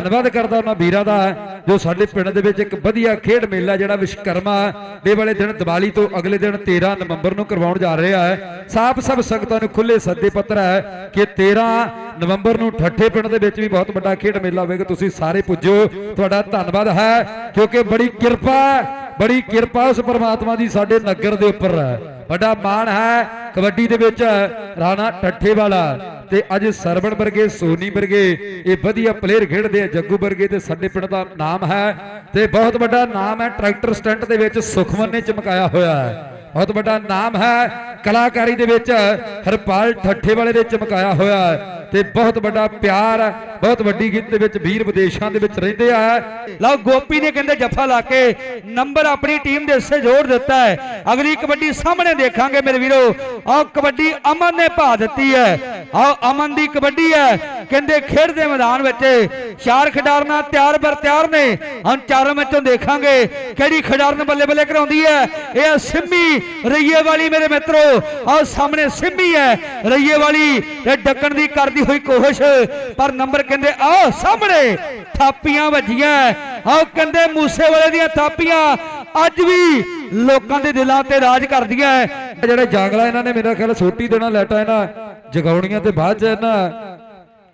ਧੰਨਵਾਦ ਕਰਦਾ ਉਹਨਾਂ ਵੀਰਾਂ ਦਾ, ਜੋ ਸਾਡੇ ਪਿੰਡ ਦੇ ਵਿੱਚ ਇੱਕ ਵਧੀਆ ਖੇਡ ਮੇਲਾ ਜਿਹੜਾ ਵਿਸ਼ਕਰਮਾ ਦੇ ਵਾਲੇ ਦਿਨ ਦੀਵਾਲੀ ਤੋਂ ਅਗਲੇ ਦਿਨ 13 ਨਵੰਬਰ ਨੂੰ ਕਰਵਾਉਣ ਜਾ ਰਿਹਾ ਹੈ। ਸਾਫ਼ ਸਭ ਸੰਗਤਾਂ ਨੂੰ ਖੁੱਲੇ ਸੱਦੇ ਪੱਤਰ ਹੈ ਕਿ 13 ਨਵੰਬਰ ਨੂੰ ਠੱਠੇ ਪਿੰਡ ਦੇ ਵਿੱਚ ਵੀ ਬਹੁਤ ਵੱਡਾ ਖੇਡ ਮੇਲਾ ਹੋਵੇਗਾ, ਤੁਸੀਂ ਸਾਰੇ ਪੁੱਜੋ। ਤੁਹਾਡਾ ਧੰਨਵਾਦ ਹੈ, ਕਿਉਂਕਿ ਬੜੀ ਕਿਰਪਾ ਬੜੀ ਕਿਰਪਾ ਉਸ ਪ੍ਰਮਾਤਮਾ ਦੀ ਸਾਡੇ ਨਗਰ ਦੇ ਉੱਪਰ ਹੈ। ਵੱਡਾ ਮਾਣ ਹੈ। ਕਬੱਡੀ ਦੇ ਵਿੱਚ ਰਾਣਾ ਠੱਠੇ ਵਾਲਾ ਤੇ ਅੱਜ ਸਰਵਣ ਵਰਗੇ, ਸੋਨੀ ਵਰਗੇ, ਇਹ ਵਧੀਆ ਪਲੇਅਰ ਖੇਡਦੇ ਆ, ਜੱਗੂ ਵਰਗੇ ਤੇ ਸਾਡੇ ਪਿੰਡ ਦਾ ਨਾਮ ਹੈ। ਤੇ ਬਹੁਤ ਵੱਡਾ ਨਾਮ ਹੈ, ਟਰੈਕਟਰ ਸਟੰਟ ਦੇ ਵਿੱਚ ਸੁਖਮਨ ਨੇ ਚਮਕਾਇਆ ਹੋਇਆ ਹੈ। ਬਹੁਤ ਵੱਡਾ ਨਾਮ ਹੈ। ਕਲਾਕਾਰੀ ਦੇ ਵਿੱਚ ਹਰਪਾਲ ਠੱਠੇ ਵਾਲੇ ਨੇ ਚਮਕਾਇਆ ਹੋਇਆ ਹੈ। ਤੇ ਬਹੁਤ ਵੱਡਾ ਪਿਆਰ ਹੈ ਬਹੁਤ ਵੱਡੀ ਗਿਣਤੀ ਵਿੱਚ ਵੀਰ ਵਿਦੇਸ਼ਾਂ ਦੇ ਵਿੱਚ ਰਹਿੰਦੇ ਆ। ਲਓ, ਗੋਪੀ ਨੇ ਕਹਿੰਦੇ ਜੱਫਾ ਲਾ ਕੇ ਨੰਬਰ ਆਪਣੀ ਟੀਮ ਦੇ ਹਿੱਸੇ ਜੋੜ ਦਿੱਤਾ ਹੈ। ਅਗਲੀ ਕਬੱਡੀ ਸਾਹਮਣੇ ਦੇਖਾਂਗੇ ਮੇਰੇ ਵੀਰੋ। ਆਹ ਕਬੱਡੀ ਅਮਨ ਨੇ ਭਾ ਦਿੱਤੀ ਹੈ। ਆਹ ਅਮਨ ਦੀ ਕਬੱਡੀ ਹੈ। ਕਹਿੰਦੇ ਖੇਡ ਦੇ ਮੈਦਾਨ ਵਿੱਚ। ਚਾਰ ਖਿਡਾਰਨਾ ਤਿਆਰ ਬਰ ਤਿਆਰ ਨੇ। ਹੁਣ ਚਾਰਾਂ ਵਿੱਚੋਂ ਦੇਖਾਂਗੇ ਕਿਹੜੀ ਖਿਡਾਰਨ ਬੱਲੇ ਬੱਲੇ ਕਰਾਉਂਦੀ ਹੈ। ਇਹ ਸਿੰਮੀ ਰਈਏ ਵਾਲੀ ਮੇਰੇ ਮਿੱਤਰੋ। ਆਹ ਸਾਹਮਣੇ ਸਿੰਮੀ ਹੈ। ਰਈਏ ਵਾਲੀ ਤੇ ਡੱਕਣ ਦੀ ਕਰਦੀ ਹੋਈ ਕੋਸ਼ਿਸ਼। ਪਰ ਨੰਬਰ ਕਹਿੰਦੇ ਆਹ ਸਾਹਮਣੇ ਥਾਪੀਆਂ ਵੱਜੀਆਂ। ਆਹ ਕਹਿੰਦੇ ਮੂਸੇ ਵਾਲੇ ਦੀਆਂ ਥਾਪੀਆਂ ਅੱਜ ਵੀ ਲੋਕਾਂ ਦੇ ਦਿਲਾਂ ਤੇ ਰਾਜ ਕਰਦੀਆਂ। ਜਿਹੜੇ ਜਾਗਲਾ ਇਹਨਾਂ ਨੇ ਮੇਰਾ ਖਿਆਲ ਸੋਟੀ ਦੇਣਾ, ਲੈਟਾ ਇਹਨਾਂ ਜਗਾਉਣੀਆਂ ਤੇ ਬਾਅਦ ਚ ਇਹਨਾਂ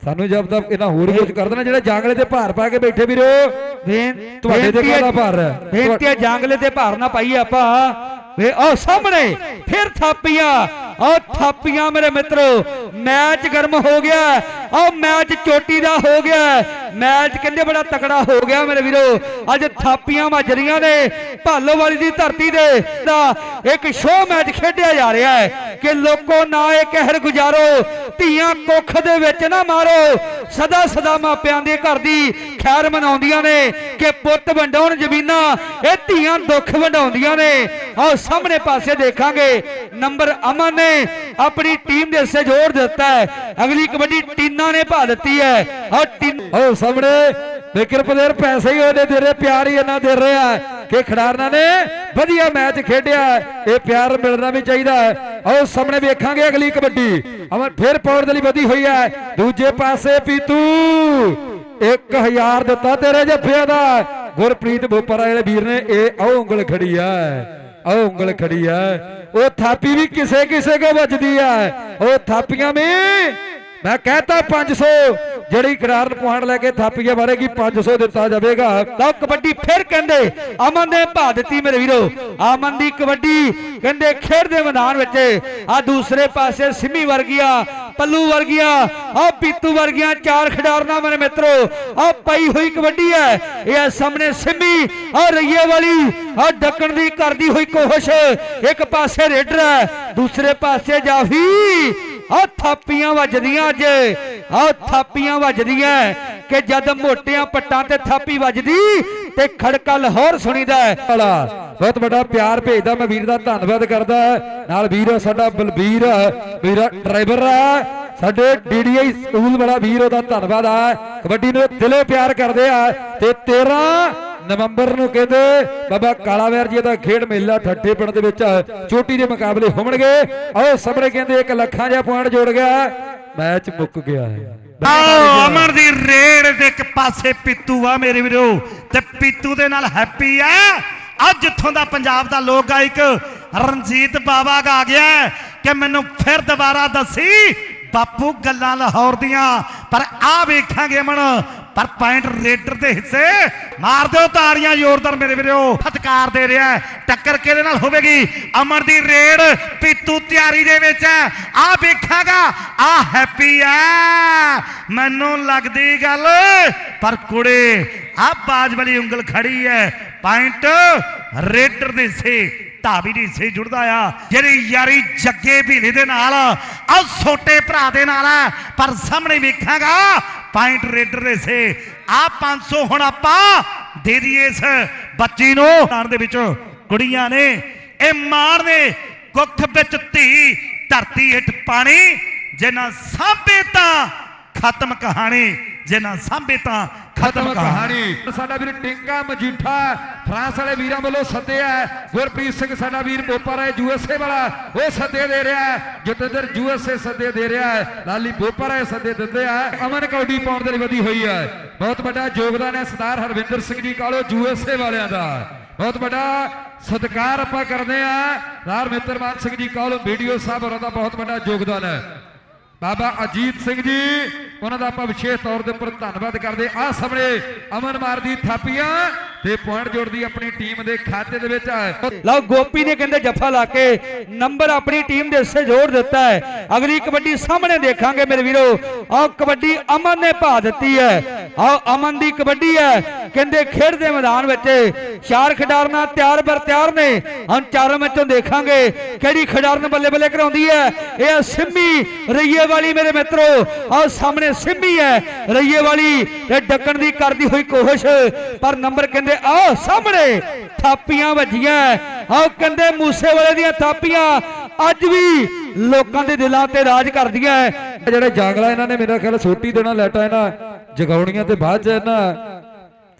ਸਾਨੂੰ ਜਦ ਤੱਕ ਇਹਨਾਂ ਹੋਰ ਕੁਝ ਕਰ ਦੇਣਾ ਜਿਹੜੇ ਜਾਗਲੇ ਤੇ ਭਾਰ ਪਾ ਕੇ ਬੈਠੇ ਵੀਰੋ। ਤੁਹਾਡੇ ਤੇ ਕਾਹਦਾ ਭਾਰ ਹੈ? ਬੇਨਤੀ ਹੈ ਜਾਂਗਲੇ ਤੇ ਭਾਰ ਨਾ ਪਾਈਏ ਆਪਾਂ। ਵੇ ਆਹ ਸਾਹਮਣੇ ਫਿਰ ਥਾਪੀਆਂ। ਆਹ ਥਾਪੀਆਂ ਮੇਰੇ ਮਿੱਤਰੋ, ਮੈਚ ਗਰਮ ਹੋ ਗਿਆ। ਆਹ ਮੈਚ ਚੋਟੀ ਦਾ ਹੋ ਗਿਆ। ਮੈਚ ਕਹਿੰਦੇ ਬੜਾ ਤਕੜਾ ਹੋ ਗਿਆ ਮੇਰੇ ਵੀਰੋ। ਅੱਜ ਥਾਪੀਆਂ ਵੱਜ ਨੇ। ਭਾਲੋ ਵਾਲੀ ਦੀ ਧਰਤੀ ਦੇ ਦਾ ਇੱਕ ਸ਼ੋਅ ਮੈਚ ਖੇਡਿਆ ਜਾ ਰਿਹਾ ਹੈ। ਕਿ ਲੋਕੋ ਨਾ ਇਹ ਕਹਿਰ ਗੁਜ਼ਾਰੋ, ਧੀਆਂ ਕੁੱਖ ਦੇ ਵਿੱਚ ਨਾ ਮਾਰੋ। ਸਦਾ ਸਦਾ ਮਾਪਿਆਂ ਦੇ ਘਰ ਦੀ ਖੈਰ ਮਨਾਉਂਦੀਆਂ ਨੇ ਕਿ ਪੁੱਤ ਵੰਡਾਉਣ ਜ਼ਮੀਨਾਂ, ਇਹ ਧੀਆਂ ਦੁੱਖ ਵੰਡਾਉਂਦੀਆਂ ਨੇ। ਆਓ ਸਾਹਮਣੇ ਪਾਸੇ ਦੇਖਾਂਗੇ, ਨੰਬਰ ਅਮਨ ਨੇ ਆਪਣੀ ਟੀਮ ਦੇ ਹਿੱਸੇ ਜੋੜ ਦਿੱਤਾ ਹੈ। ਅਗਲੀ ਕਬੱਡੀ ਟੀਨਾ ਨੇ ਭਾ ਦਿੱਤੀ ਹੈ। ਆਹ ਟੀਨ ਉਹ ਸਾਹਮਣੇ ਵਿਕਰ ਪੈਸੇ ਹੀ ਉਹਨੇ ਦੇ ਰਹੇ, ਪਿਆਰ ਹੀ ਇਹਨਾਂ ਦੇ ਰਿਹਾ ਕਿ ਖਿਡਾਰਨਾਂ ਨੇ ਵਧੀਆ ਮੈਚ ਖੇਡਿਆ ਇਹ ਪਿਆਰ ਮਿਲਣਾ ਵੀ ਚਾਹੀਦਾ ਹੈ। ਆਓ ਸਾਹਮਣੇ ਵੇਖਾਂਗੇ ਅਗਲੀ ਕਬੱਡੀ। ਅਮਰ ਫਿਰ ਪੌੜ ਦੇ ਲਈ ਵਧੀ ਹੋਈ ਹੈ। ਦੂਜੇ ਪਾਸੇ ਪੀਤੂ 1000 ਦਿੱਤਾ ਤੇਰੇ ਜੱਫਿਆਂ ਦਾ। ਗੁਰਪ੍ਰੀਤ ਬੋਪਰਾ ਵਾਲੇ ਵੀਰ ਨੇ, ਇਹ ਆਹ ਉਂਗਲ ਖੜੀ ਆ ਆਹ ਉਂਗਲ ਖੜੀ ਆ ਉਹ ਥਾਪੀ ਵੀ ਕਿਸੇ ਕਿਸੇ ਕੋ ਵੱਜਦੀ ਆ ਉਹ ਥਾਪੀਆਂ ਵੀ ਮੈਂ ਕਹਤਾ 500 ਜਿਹੜੀ ਕਰਾਰ ਪੁਆਇੰਟ ਲੈ ਕੇ ਥਾਪੀਏ ਮਾਰੇਗੀ 500 ਦਿੱਤਾ ਜਾਵੇਗਾ। ਲਓ ਕਬੱਡੀ ਫਿਰ ਕਹਿੰਦੇ, ਅਮਨ ਨੇ ਭਾ ਦਿੱਤੀ ਮੇਰੇ ਵੀਰੋ। ਅਮਨ ਦੀ ਕਬੱਡੀ ਕਹਿੰਦੇ ਖੇਡ ਦੇ ਮੈਦਾਨ ਵਿੱਚ। ਆ ਦੂਸਰੇ ਪਾਸੇ ਸਿੰਮੀ ਵਰਗੀਆਂ, ਪੱਲੂ ਵਰਗੀਆਂ ਆ ਪੀਤੂ ਵਰਗੀਆਂ ਚਾਰ ਖਿਡਾਰਨਾ ਮੇਰੇ ਮਿੱਤਰੋ ਆ ਪਈ ਹੋਈ ਕਬੱਡੀ ਹੈ। ਇਹ ਸਾਹਮਣੇ ਸਿੰਮੀ ਆ ਰਈਏ ਵਾਲੀ ਆ ਡੱਕਣ ਦੀ ਕਰਦੀ ਹੋਈ ਕੋਸ਼ਿਸ਼ ਇੱਕ ਪਾਸੇ ਰੇਡਰ ਹੈ, ਦੂਸਰੇ ਪਾਸੇ ਜਾਫੀ। ਆ ਥਾਪੀਆਂ ਵੱਜਦੀਆਂ ਅੱਜ। ਆ ਥਾਪੀਆਂ ਵੱਜਦੀਆਂ ਕਿ ਜਦ ਮੋਟਿਆਂ ਪੱਟਾਂ ਤੇ ਥਾਪੀ ਵੱਜਦੀ ਤੇ ਖੜਕਾ ਲਾਹੌਰ ਸੁਣੀਦਾ ਵਾਲਾ, ਬਹੁਤ ਵੱਡਾ ਪਿਆਰ ਭੇਜਦਾ, ਮੈਂ ਵੀਰ ਦਾ ਧੰਨਵਾਦ ਕਰਦਾ ਨਾਲ ਵੀਰ ਸਾਡਾ ਬਲਬੀਰ ਵੀਰ ਡਰਾਈਵਰ ਹੈ ਸਾਡੇ ਡੀਡੀਆਈ ਸਕੂਲ ਵਾਲਾ ਵੀਰ, ਉਹਦਾ ਧੰਨਵਾਦ ਆ। ਕਬੱਡੀ ਨੂੰ ਦਿਲੋਂ ਪਿਆਰ ਕਰਦੇ ਆ ਤੇ 13 ਨਵੰਬਰ ਨੂੰ ਕਹਿੰਦੇ, ਬਾਬਾ ਕਾਲਾਵੈਰ ਜੀ ਦਾ ਖੇਡ ਮੇਲਾ ਠੱਠੇ ਪਿੰਡ ਦੇ ਵਿੱਚ ਚੋਟੀ ਦੇ ਮੁਕਾਬਲੇ ਹੋਣਗੇ। ਆਓ ਸਾਹਮਣੇ ਕਹਿੰਦੇ, ਇੱਕ ਲੱਖਾਂ ਜਿਹਾ ਪੁਆਇੰਟ ਜੋੜ ਗਿਆ। ਮੈਚ ਮੁੱਕ ਗਿਆ ਹੈ। ਆਓ ਅਮਰ ਦੀ ਰੇਡ ਦੇ ਇੱਕ ਪਾਸੇ ਪੀਤੂ ਆ ਮੇਰੇ ਵੀਰੋ। ਤੇ ਪੀਤੂ ਦੇ ਨਾਲ ਹੈਪੀ ਆ। ਅੱਜ ਇੱਥੋਂ ਦਾ ਪੰਜਾਬ ਦਾ ਲੋਕ ਗਾਇਕ ਰਣਜੀਤ ਬਾਵਾ ਗਾ ਗਿਆ ਹੈ ਕਿ ਮੈਨੂੰ ਫਿਰ ਦੁਬਾਰਾ ਦੱਸੀ, ਬਾਪੂ ਗੱਲਾਂ ਲਾਹੌਰ ਦੀਆਂ। ਪਰ ਆ ਵੇਖਾਂਗੇ ਅਮਨ ਪਰ ਪੁਆਇੰਟ ਰੇਡਰ ਦੇ ਹਿੱਸੇ ਮਾਰ ਦਿਓ ਤਾੜੀਆਂ ਜ਼ੋਰਦਾਰ ਮੇਰੇ ਵੀਰੋ। ਫਤਕਾਰ ਦੇ ਰਿਹਾ ਟੱਕਰ ਕਿਹਦੇ ਨਾਲ ਹੋਵੇਗੀ? ਅਮਰ ਦੀ ਰੇਡ ਪੀਤੂ ਤਿਆਰੀ ਦੇ ਵਿੱਚ ਹੈ। ਆ ਵੇਖਾਗਾ ਆ ਹੈਪੀ ਆ ਮੈਨੂੰ ਲੱਗਦੀ ਗੱਲ, ਪਰ ਕੁੜੇ ਆ ਬਾਜ ਵਾਲੀ ਉਂਗਲ ਖੜੀ ਹੈ। ਪੁਆਇੰਟ ਰੇਡਰ ਦੇ ਹਿੱਸੇ ਧਾਬੀ ਦੀ ਸੇ ਜੁੜਦਾ ਆ। ਜਿਹੜੀ ਯਾਰੀ ਜੱਗੇ ਭੀਲੇ ਦੇ ਨਾਲ ਆ ਛੋਟੇ ਭਰਾ ਦੇ ਨਾਲ ਆ ਪਰ ਸਾਹਮਣੇ ਵੇਖਾਂਗਾ ਪੁਆਇੰਟ ਰੇਡਰ ਦੇ ਸੇ। ਆ 500 ਹੁਣ ਆਪਾਂ ਦੇ ਦਈਏ ਇਸ ਬੱਚੀ ਨੂੰ। ਦਾਨ ਦੇ ਵਿੱਚ ਕੁੜੀਆਂ ਨੇ, ਇਹ ਮਾਰ ਨੇ ਕੁੱਖ ਵਿੱਚ ਧੀ, ਧਰਤੀ ਹੇਠ ਪਾਣੀ ਜੇ ਨਾ ਸਾਂਭੇ ਤਾਂ ਖਤਮ ਕਹਾਣੀ ਜੇ ਨਾ ਸਾਂਭੇ ਤਾਂ ਖਤਮ ਕਹਾਣੀ। ਸਾਡਾ ਵੀਰ ਟਿੰਕਾ ਮਜੀਠਾ ਫਰਾਂਸ ਵਾਲੇ ਵੀਰਾਂ ਵੱਲੋਂ ਸੱਦਿਆ। ਗੁਰਪ੍ਰੀਤ ਸਿੰਘ ਸਾਡਾ ਵੀਰ ਬੋਪਾ ਰਾਏ ਯੂਐਸਏ ਵਾਲਾ ਉਹ ਸੱਦੇ ਦੇ ਰਿਹਾ। ਜਤਿੰਦਰ ਯੂਐਸਏ ਸੱਦੇ ਦੇ ਰਿਹਾ ਲਾਲੀ ਬੋਪਾ ਰਾਏ ਸੱਦੇ ਦਿੰਦੇ ਆ। ਅਮਨ ਕੌਡੀ ਪਾਉਣ ਦੇ ਲਈ ਵਧੀ ਹੋਈ ਹੈ। ਬਹੁਤ ਵੱਡਾ ਯੋਗਦਾਨ ਹੈ ਸਰਦਾਰ ਹਰਵਿੰਦਰ ਸਿੰਘ ਜੀ ਕਾਲੋ ਯੂਐਸਏ ਵਾਲਿਆਂ ਦਾ। ਬਹੁਤ ਵੱਡਾ ਸਤਿਕਾਰ ਆਪਾਂ ਕਰਦੇ ਆ ਰਾਰ ਮਿੱਤਰ ਮਾਨ ਸਿੰਘ ਜੀ ਕਾਲੋ ਵੀਡੀਓ ਸਾਹਿਬ ਹੋਰਾਂ ਦਾ ਬਹੁਤ ਵੱਡਾ ਯੋਗਦਾਨ ਹੈ। ਬਾਬਾ ਅਜੀਤ ਸਿੰਘ ਜੀ, ਉਹਨਾਂ ਦਾ ਆਪਾਂ ਵਿਸ਼ੇਸ਼ ਤੌਰ ਦੇ ਉੱਪਰ ਧੰਨਵਾਦ ਕਰਦੇ ਆ ਸਾਹਮਣੇ ਅਮਨ ਮਾਰ ਥਾਪੀਆਂ ਤੇ ਪੁਆਇੰਟ ਜੋੜਦੀ ਆਪਣੀ ਟੀਮ ਦੇ ਖਾਤੇ ਦੇ ਵਿੱਚ ਲਓ, ਗੋਪੀ ਨੇ ਕਹਿੰਦੇ ਜੱਫਾ ਲਾ ਕੇ ਨੰਬਰ ਆਪਣੀ ਟੀਮ ਦੇ ਹਿੱਸੇ ਜੋੜ ਦਿੱਤਾ ਹੈ। ਅਗਲੀ ਕਬੱਡੀ ਸਾਹਮਣੇ ਦੇਖਾਂਗੇ ਮੇਰੇ ਵੀਰੋ। ਆਹ ਕਬੱਡੀ ਅਮਨ ਨੇ ਭਾ ਦਿੱਤੀ ਹੈ। ਆਹ ਅਮਨ ਦੀ ਕਬੱਡੀ ਹੈ। ਕਹਿੰਦੇ ਖੇਡ ਦੇ ਮੈਦਾਨ ਵਿੱਚ ਚਾਰ ਖਿਡਾਰਨਾ ਤਿਆਰ ਬਰ ਤਿਆਰ ਨੇ। ਹੁਣ ਚਾਰਾਂ ਵਿੱਚੋਂ ਦੇਖਾਂਗੇ ਕਿਹੜੀ ਖਿਡਾਰਨ ਬੱਲੇ ਬੱਲੇ ਕਰਾਉਂਦੀ ਹੈ। ਇਹ ਸਿੰਮੀ ਰਈਏ ਵਾਲੀ ਮੇਰੇ ਮਿੱਤਰੋ। ਆਹ ਸਾਹਮਣੇ ਸਿੰਮੀ ਹੈ। ਰਈਏ ਵਾਲੀ ਤੇ ਡੱਕਣ ਦੀ ਕਰਦੀ ਹੋਈ ਕੋਸ਼ਿਸ਼, ਪਰ ਨੰਬਰ ਕਹਿੰਦੇ ਆਹ ਸਾਹਮਣੇ ਥਾਪੀਆਂ ਵੱਜੀਆਂ। ਆਹ ਕਹਿੰਦੇ ਮੂਸੇ ਵਾਲੇ ਦੀਆਂ ਥਾਪੀਆਂ ਅੱਜ ਵੀ ਲੋਕਾਂ ਦੇ ਦਿਲਾਂ ਤੇ ਰਾਜ ਕਰਦੀਆਂ। ਜਿਹੜੇ ਜਾਗਲਾ ਇਹਨਾਂ ਨੇ, ਮੇਰਾ ਖਿਆਲ ਸੋਟੀ ਦੇਣਾ, ਲੈਟਾ ਇਹਨਾਂ ਜਗਾਉਣੀਆਂ ਤੇ ਬਾਅਦ ਚ ਇਹਨਾਂ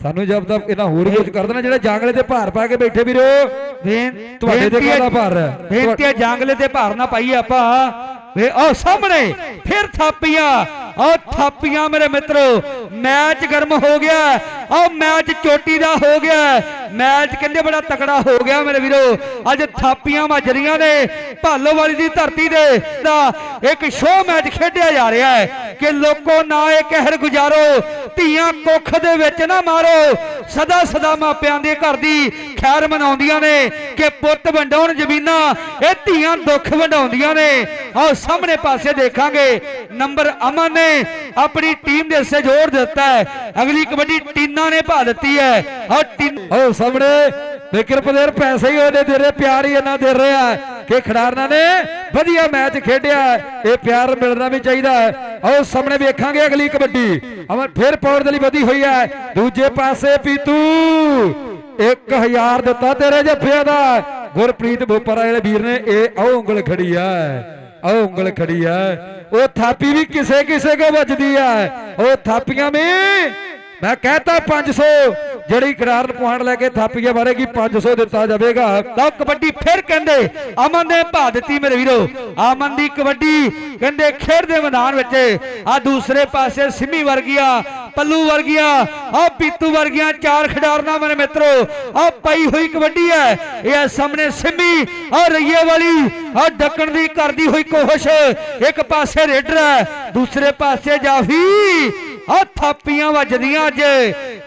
ਸਾਨੂੰ ਜਦ ਤੱਕ ਇਹਨਾਂ ਹੋਰ ਕੁਝ ਕਰ ਦੇਣਾ ਜਿਹੜੇ ਜਾਗਲੇ ਤੇ ਭਾਰ ਪਾ ਕੇ ਬੈਠੇ ਵੀਰੋ। ਤੁਹਾਡੇ ਤੇ ਕਾਹਦਾ ਭਾਰ ਹੈ? ਬੇਨਤੀ ਹੈ ਜਾਂਗਲੇ ਤੇ ਭਾਰ ਨਾ ਪਾਈਏ ਆਪਾਂ। ਵੇ ਆਹ ਸਾਹਮਣੇ ਫਿਰ ਥਾਪੀਆਂ। ਆਹ ਥਾਪੀਆਂ ਮੇਰੇ ਮਿੱਤਰੋ, ਮੈਚ ਗਰਮ ਹੋ ਗਿਆ। ਆਹ ਮੈਚ ਚੋਟੀ ਦਾ ਹੋ ਗਿਆ। ਮੈਚ ਕਹਿੰਦੇ ਬੜਾ ਤਕੜਾ ਹੋ ਗਿਆ ਮੇਰੇ ਵੀਰੋ। ਅੱਜ ਥਾਪੀਆਂ ਵੱਜ ਰਹੀਆਂ ਨੇ ਭਾਲੋਵਾਲੀ ਦੀ ਧਰਤੀ ਦੇ ਦਾ ਇੱਕ ਸ਼ੋਅ ਮੈਚ ਖੇਡਿਆ ਜਾ ਰਿਹਾ ਹੈ ਕਿ ਲੋਕੋ ਨਾ ਇਹ ਕਹਿਰ ਗੁਜ਼ਾਰੋ, ਧੀਆਂ ਕੁੱਖ ਦੇ ਵਿੱਚ ਨਾ ਮਾਰੋ। ਸਦਾ ਸਦਾ ਮਾਪਿਆਂ ਦੇ ਘਰ ਦੀ ਖੈਰ ਮਨਾਉਂਦੀਆਂ ਨੇ ਕਿ ਪੁੱਤ ਵੰਡਾਉਣ ਜ਼ਮੀਨਾਂ, ਇਹ ਧੀਆਂ ਦੁੱਖ ਵੰਡਾਉਂਦੀਆਂ ਨੇ। ਆਓ ਸਾਹਮਣੇ ਪਾਸੇ ਦੇਖਾਂਗੇ, ਨੰਬਰ ਅਮਨ ਨੇ ਆਪਣੀ ਟੀਮ ਦੇ ਹਿੱਸੇ ਜੋੜ ਦਿੱਤਾ ਹੈ। ਅਗਲੀ ਕਬੱਡੀ ਟੀਨਾ ਨੇ ਭਾ ਦਿੱਤੀ ਹੈ। ਆਹ ਟੀਨ ਉਹ ਸਾਹਮਣੇ ਵਿਕਰ ਪੈਸੇ ਹੀ ਉਹਨੇ ਦੇ ਰਹੇ, ਪਿਆਰ ਹੀ ਇਹਨਾਂ ਦੇ ਰਿਹਾ ਕਿ ਖਿਡਾਰਨਾਂ ਨੇ ਵਧੀਆ ਮੈਚ ਖੇਡਿਆ ਇਹ ਪਿਆਰ ਮਿਲਣਾ ਵੀ ਚਾਹੀਦਾ ਹੈ। ਆਓ ਸਾਹਮਣੇ ਵੇਖਾਂਗੇ ਅਗਲੀ ਕਬੱਡੀ। ਅਮਨ ਫਿਰ ਪੌੜ ਦੇ ਲਈ ਵਧੀ ਹੋਈ ਹੈ। ਦੂਜੇ ਪਾਸੇ ਪੀਤੂ 1000 ਦਿੱਤਾ ਤੇਰੇ ਜੱਫਿਆਂ ਦਾ। ਗੁਰਪ੍ਰੀਤ ਬੋਪਰਾ ਵਾਲੇ ਵੀਰ ਨੇ, ਇਹ ਆਹ ਉਂਗਲ ਖੜੀ ਹੈ। ਆਹ ਉਂਗਲ ਖੜੀ ਹੈ। ਉਹ ਥਾਪੀ ਵੀ ਕਿਸੇ ਕਿਸੇ ਕੋ ਵੱਜਦੀ ਹੈ। ਉਹ ਥਾਪੀਆਂ ਵੀ। ਮੈਂ ਕਹਤਾ 500 ਜਿਹੜੀ ਕਰਾਰ ਪੁਆਇੰਟ ਲੈ ਕੇ ਥਾਪੀਏ ਮਾਰੇਗੀ 500 ਦਿੱਤਾ ਜਾਵੇਗਾ। ਲਓ ਕਬੱਡੀ ਫਿਰ ਕਹਿੰਦੇ, ਅਮਨ ਨੇ ਭਾ ਦਿੱਤੀ ਮੇਰੇ ਵੀਰੋ। ਅਮਨ ਦੀ ਕਬੱਡੀ ਕਹਿੰਦੇ ਖੇਡ ਦੇ ਮੈਦਾਨ ਵਿੱਚ। ਆ ਦੂਸਰੇ ਪਾਸੇ ਸਿੰਮੀ ਵਰਗੀਆ ਪੱਲੂ ਵਰਗੀਆਂ ਆ ਪੀਤੂ ਵਰਗੀਆਂ ਚਾਰ ਖਿਡਾਰਨਾ ਮੇਰੇ ਮਿੱਤਰੋ ਆ ਪਈ ਹੋਈ ਕਬੱਡੀ ਹੈ। ਇਹ ਸਾਹਮਣੇ ਸਿੰਮੀ ਆ ਰਈਏ ਵਾਲੀ ਆ ਡੱਕਣ ਦੀ ਕਰਦੀ ਹੋਈ ਕੋਸ਼ਿਸ਼ ਇੱਕ ਪਾਸੇ ਰੇਡਰ ਹੈ, ਦੂਸਰੇ ਪਾਸੇ ਜਾਫੀ। ਆ ਥਾਪੀਆਂ ਵੱਜਦੀਆਂ ਅੱਜ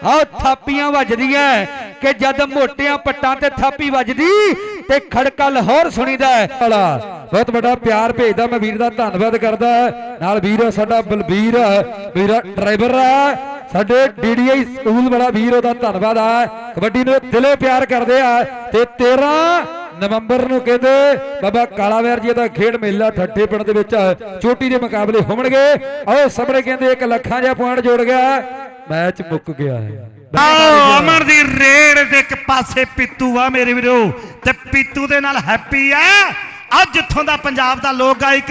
ਆ ਥਾਪੀਆਂ ਵੱਜਦੀਆਂ। ਕਿ ਜਦ ਮੋਟਿਆਂ ਪੱਟਾਂ ਤੇ ਥਾਪੀ ਵੱਜਦੀ ਤੇ ਖੜਕਾ ਲਾਹੌਰ ਸੁਣੀਦਾ ਵਾਲਾ, ਬਹੁਤ ਵੱਡਾ ਪਿਆਰ ਭੇਜਦਾ, ਮੈਂ ਵੀਰ ਦਾ ਧੰਨਵਾਦ ਕਰਦਾ ਨਾਲ ਵੀਰ ਸਾਡਾ ਬਲਬੀਰ ਵੀਰ ਡਰਾਈਵਰ ਆ ਸਾਡੇ ਡੀਡੀਆਈ ਸਕੂਲ ਵਾਲਾ ਵੀਰ, ਉਹਦਾ ਧੰਨਵਾਦ ਆ ਕਬੱਡੀ ਨੂੰ ਦਿਲੋਂ ਪਿਆਰ ਕਰਦੇ ਆ। ਤੇ 13 ਨਵੰਬਰ ਨੂੰ ਕਹਿੰਦੇ, ਬਾਬਾ ਕਾਲਾਵੈਰ ਜੀ ਦਾ ਖੇਡ ਮੇਲਾ ਠੱਠੇ ਪਿੰਡ ਦੇ ਵਿੱਚ ਚੋਟੀ ਦੇ ਮੁਕਾਬਲੇ ਹੋਣਗੇ। ਆਓ ਸਾਹਮਣੇ ਕਹਿੰਦੇ, ਇੱਕ ਲੱਖਾਂ ਜਿਹਾ ਪੁਆਇੰਟ ਜੋੜ ਗਿਆ। ਮੈਚ ਮੁੱਕ ਗਿਆ ਹੈ। ਆਓ ਅਮਰ ਦੀ ਰੇਡ ਦੇ ਇੱਕ ਪਾਸੇ ਪੀਤੂ ਆ ਮੇਰੇ ਵੀਰੋ। ਤੇ ਪੀਤੂ ਦੇ ਨਾਲ ਹੈਪੀ ਆ। ਅੱਜ ਜਿੱਥੋਂ ਦਾ ਪੰਜਾਬ ਦਾ ਲੋਕ ਗਾਇਕ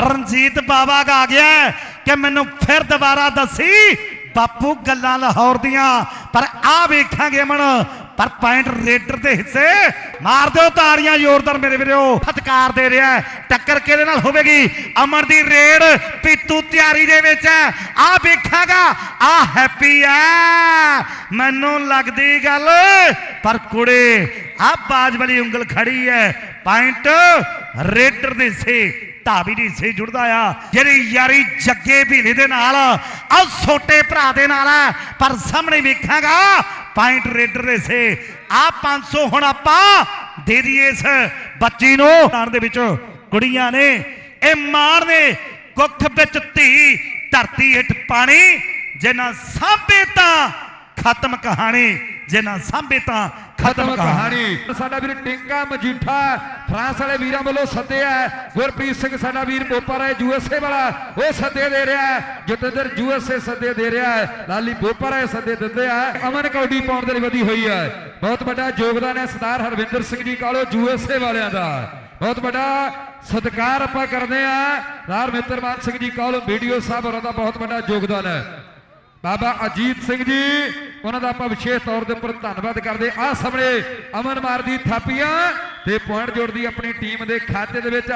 ਰਣਜੀਤ ਬਾਵਾ ਗਾ ਗਿਆ ਕਿ ਮੈਨੂੰ ਫਿਰ ਦੁਬਾਰਾ ਦੱਸੀ ਬਾਪੂ ਗੱਲਾਂ ਲਾਹੌਰ ਦੀਆਂ। ਪਰ ਆ ਵੇਖਾਂਗੇ ਅਮਨ ਪਰ ਪੁਆਇੰਟ ਰੇਡਰ ਦੇ ਹਿੱਸੇ ਮਾਰ ਦਿਓ ਤਾੜੀਆਂ, ਜ਼ੋਰਦਾਰ ਮੇਰੇ ਵੀਰੋ। ਫਤਕਾਰ ਦੇ ਰਿਹਾ ਟੱਕਰ ਕਿਹਦੇ ਨਾਲ ਹੋਵੇਗੀ? ਅਮਰ ਦੀ ਰੇਡ ਪੀਤੂ ਤਿਆਰੀ ਦੇ ਵਿੱਚ ਹੈ। ਆ ਵੇਖਾਗਾ ਆ ਹੈਪੀ ਆ ਮੈਨੂੰ ਲੱਗਦੀ ਗੱਲ, ਪਰ ਕੁੜੇ ਆ ਬਾਜ ਵਾਲੀ ਉਂਗਲ ਖੜੀ ਹੈ। ਪੁਆਇੰਟ ਰੇਡਰ ਦੇ ਹਿੱਸੇ ਧਾਬੀ ਦੀ ਸੇ ਜੁੜਦਾ ਆ। ਜਿਹੜੀ ਯਾਰੀ ਜੱਗੇ ਭੀਲੇ ਦੇ ਨਾਲ ਆ ਛੋਟੇ ਭਰਾ ਦੇ ਨਾਲ ਆ ਪਰ ਸਾਹਮਣੇ ਵੇਖਾਂਗਾ ਪੁਆਇੰਟ ਰੇਡਰ ਦੇ ਸੇ। ਆ 500 ਹੁਣ ਆਪਾਂ ਦੇ ਦਈਏ ਇਸ ਬੱਚੀ ਨੂੰ। ਆਣ ਦੇ ਵਿੱਚ ਕੁੜੀਆਂ ਨੇ, ਇਹ ਮਾਰ ਨੇ ਕੁੱਖ ਵਿੱਚ ਧੀ, ਧਰਤੀ ਹੇਠ ਪਾਣੀ, ਜਿਨ੍ਹਾਂ ਸਾਂਭੇ ਤਾਂ ਖਤਮ ਕਹਾਣੀ। ਜਿਨ੍ਹਾਂ ਸਾਂਭੇ ਤਾਂ ਖਤਮ ਕਹਾਣੀ। ਸਾਡਾ ਵੀਰ ਟਿੰਕਾ ਮਜੀਠਾ ਫਰਾਂਸ ਵਾਲੇ ਵੀਰਾਂ ਵੱਲੋਂ ਸੱਦਿਆ ਹੈ। ਗੁਰਪ੍ਰੀਤ ਸਿੰਘ ਸਾਡਾ ਵੀਰ ਬੋਪਾ ਰਾਏ ਯੂਐਸਏ ਵਾਲਾ ਉਹ ਸੱਦੇ ਦੇ ਰਿਹਾ ਹੈ। ਜਤਿੰਦਰ ਯੂਐਸਏ ਸੱਦੇ ਦੇ ਰਿਹਾ ਹੈ। ਲਾਲੀ ਬੋਪਾ ਰਾਏ ਸੱਦੇ ਦਿੰਦੇ ਆ। ਅਮਨ ਕੌਡੀ ਪਾਉਣ ਦੇ ਲਈ ਵਧੀ ਹੋਈ ਹੈ। ਬਹੁਤ ਵੱਡਾ ਯੋਗਦਾਨ ਹੈ ਸਰਦਾਰ ਹਰਵਿੰਦਰ ਸਿੰਘ ਜੀ ਕਾਲੋ ਯੂਐਸਏ ਵਾਲਿਆਂ ਦਾ। ਬਹੁਤ ਵੱਡਾ ਸਤਿਕਾਰ ਆਪਾਂ ਕਰਦੇ ਆ ਰਾਰ ਮਿੱਤਰ ਮਾਨ ਸਿੰਘ ਜੀ ਕਾਲੋ ਵੀਡੀਓ ਸਾਹਿਬ ਹੋਰਾਂ ਦਾ ਬਹੁਤ ਵੱਡਾ ਯੋਗਦਾਨ ਹੈ। ਬਾਬਾ ਅਜੀਤ ਸਿੰਘ ਜੀ, ਉਹਨਾਂ ਦਾ ਆਪਾਂ ਵਿਸ਼ੇਸ਼ ਤੌਰ ਦੇ ਉੱਪਰ ਧੰਨਵਾਦ ਕਰਦੇ ਆ ਸਾਹਮਣੇ ਅਮਨ ਮਾਰ ਦੀ ਥਾਪੀਆਂ ਤੇ ਪੁਆਇੰਟ ਜੋੜਦੀ ਆਪਣੀ ਟੀਮ ਦੇ ਖਾਤੇ ਦੇ ਵਿੱਚ